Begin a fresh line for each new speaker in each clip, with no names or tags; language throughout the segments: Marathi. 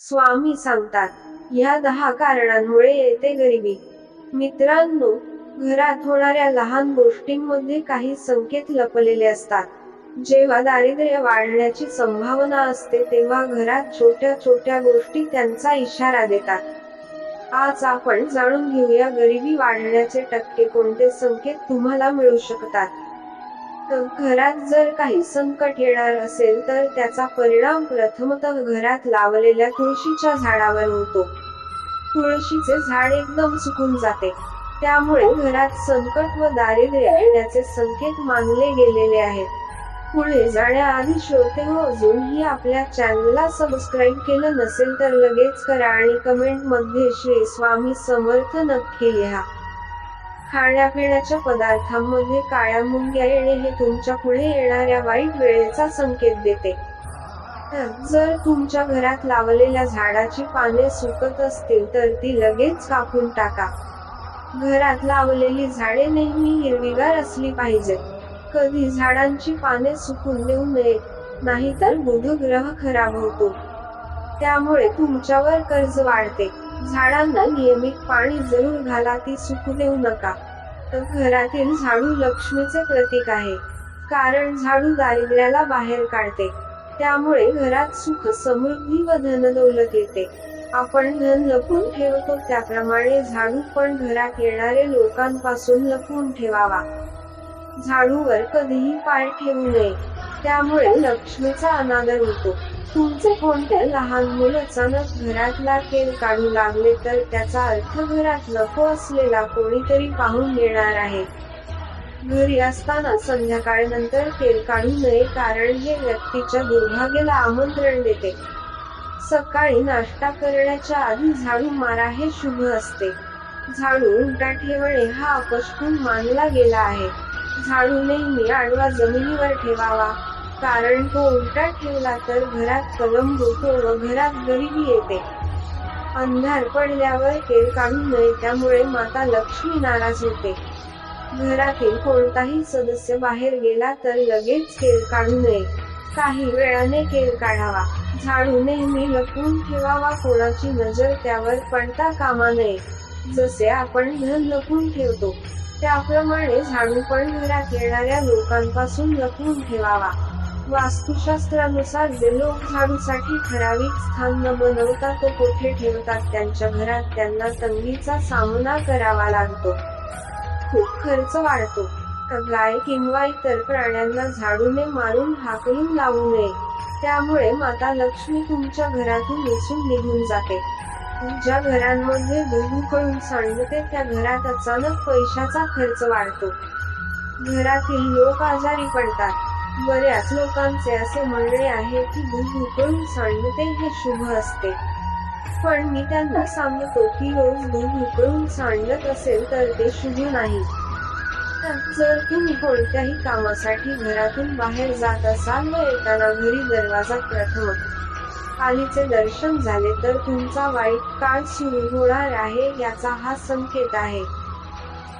स्वामी सांगतात या दहा कारणांमुळे येते गरिबी. मित्रांनो घरात होणाऱ्या लहान गोष्टींमध्ये काही संकेत लपलेले असतात. जेव्हा दारिद्र्य वाढण्याची संभावना असते तेव्हा घरात छोट्या छोट्या गोष्टी त्यांचा इशारा देतात. आज आपण जाणून घेऊया गरिबी वाढण्याचे टक्के कोणते संकेत तुम्हाला मिळू शकतात. तर घरात जर काही संकट येणार असेल तर त्याचा परिणाम प्रथमतः घरात लावलेल्या तुळशीच्या झाडावर होतो. तुळशीचे झाड एकदम सुकून जाते. त्यामुळे घरात संकट व दारिद्र्य येण्याचे संकेत मानले गेलेले आहेत. पुढे जाण्याआधी श्रोते हो अजूनही आपल्या चॅनलला सबस्क्राईब केलं नसेल तर लगेच करा आणि कमेंटमध्ये श्री स्वामी समर्थ नक्की लिहा. खाण्यापिण्याच्या पदार्थांमध्ये काळ्या मुंग्या येणे हे तुमच्यापुढे येणाऱ्या वाईट वेळेचा संकेत देते. तर जर तुमच्या घरात लावलेल्या झाडाची पाने सुकत असतील तर ती लगेच कापून टाका. घरात लावलेली झाडे नेहमी हिरवीगार असली पाहिजेत. कधी झाडांची पाने सुकून देऊ नये नाहीतर बुधग्रह खराब होतो. त्यामुळे तुमच्यावर कर्ज वाढते. झाडांना नियमित पाणी जरूर घाला ती सुकू देऊ नका. घरातील झाडू लक्ष्मीचे प्रतीक आहे. कारण झाडू दारिद्र्याला बाहेर काढते. त्यामुळे घरात सुख समृद्धी व धनदौलत येते. आपण धन लपून ठेवतो त्याप्रमाणे झाडू पण घरात येणारे लोकांपासून लपवून ठेवावा. झाडूवर कधीही पाय ठेवू नये. त्यामुळे लक्ष्मीचा अनादर होतो. तुमचे कोणते लहान मुलं अचानक घरातला केल काढू लागले तर त्याचा अर्थ घरात नको असलेला कोणीतरी पाहून येणार आहे. घरी असताना संध्याकाळनंतर तेल काढू नये कारण हे व्यक्तीच्या दुर्भाग्याला आमंत्रण देते. सकाळी नाश्ता करण्याच्या आधी झाडू मारा हे शुभ असते. झाडू उलटा ठेवणे हा अपशकुन मानला गेला आहे. झाडू नेहमी आडवा जमिनीवर ठेवावा. कारण तो उलटा ठेवला तर घरात कलम होतो व घरात गरिबी येते. अंधार पडल्यावर केर काढू नये त्यामुळे माता लक्ष्मी नाराज होते. घरातील कोणताही सदस्य बाहेर गेला तर लगेच केर काढू नये. काही वेळाने केर काढावा. झाडू नेहमी लपवून ठेवावा कोणाची नजर त्यावर पडता कामा नये. जसे आपण धन लपून ठेवतो. त्याप्रमाणे झाडू पण घरात येणाऱ्या लोकांपासून लपवून ठेवावा. वास्तुशास्त्रानुसार जे लोक झाडूसाठी ठराविक स्थान न बनवता तो कोठे ठेवतात? त्यांच्या घरात त्यांना तंगीचा सामना करावा लागतो. खूप खर्च वाढतो. तर गाय किंवा इतर प्राण्यांना झाडूने मारून हाकलून लावू नये. त्यामुळे माता लक्ष्मी तुमच्या घरातून निसून निघून जाते. ज्या घरांमध्ये गहू उकळून सांडते त्या घरात अचानक पैशाचा खर्च वाढतो. घरातील लोक आजारी पडतात. बऱ्याच लोकांचे असे म्हणणे आहे की गहू उकळून सांडते हे शुभ असते. पण मी त्यांना सांगतो की रोज गहू उकळून सांडत असेल तर ते शुभ नाही. तर जर तुम्ही कोणत्याही कामासाठी घरातून बाहेर जात असाल व येताना घरी दरवाजात प्रथम कालीचे दर्शन झाले तर तुमचा वाईट काळ सुरू होणार आहे याचा हा संकेत आहे.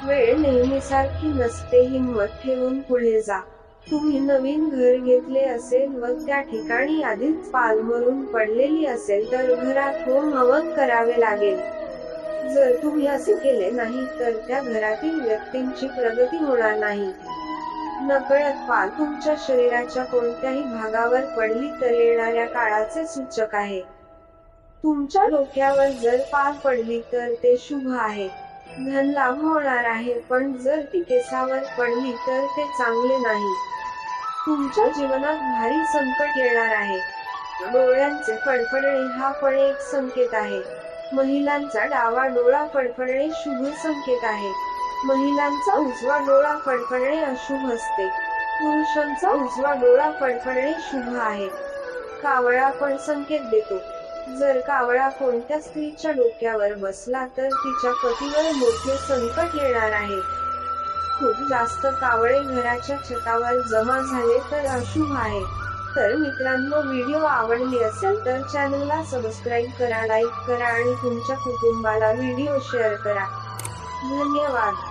वेळ नेहमीसारखी नसते हिंमत ठेवून पुढे जा. तुम्ही नवीन घर घेतले असेल व त्या ठिकाणी आधीच पालमरून पडलेली असेल तर घरात होम हवन करावे लागेल. जर तुम्ही असे केले नाही तर त्या घरातील व्यक्तींची प्रगती होणार नाही. नकळत पाल तुमच्या शरीराच्या कोणत्याही भागावर पडली तर येणाऱ्या काळाचे सूचक आहे. तुमच्या डोक्यावर जर पाल पडली तर ते शुभ आहे. धन लाभ होणार आहे पण जर ती केसावर पडली तर ते चांगले नाही. तुमच्या जीवनात भारी संकट येणार आहे. डोळ्यांचे फडफडणे हा पण एक संकेत आहे. महिलांचा डावा डोळा फडफडणे शुभ संकेत आहे. महिलांचा उजवा डोळा फडफडणे अशुभ असते. पुरुषांचा उजवा डोळा फडफडणे शुभ आहे. कावळा पण संकेत देतो. जर कावळा कोणत्या स्त्रीच्या डोक्यावर बसला तर तिच्या पतीवर मोठे संकट येणार आहे. खूप जास्त कावळे घराच्या छतावर जमा झाले तर अशुभ आहे. तर मित्रांनो व्हिडिओ आवडली असेल तर चॅनलला सबस्क्राईब करा लाईक करा आणि तुमच्या कुटुंबाला व्हिडिओ शेअर करा. धन्यवाद.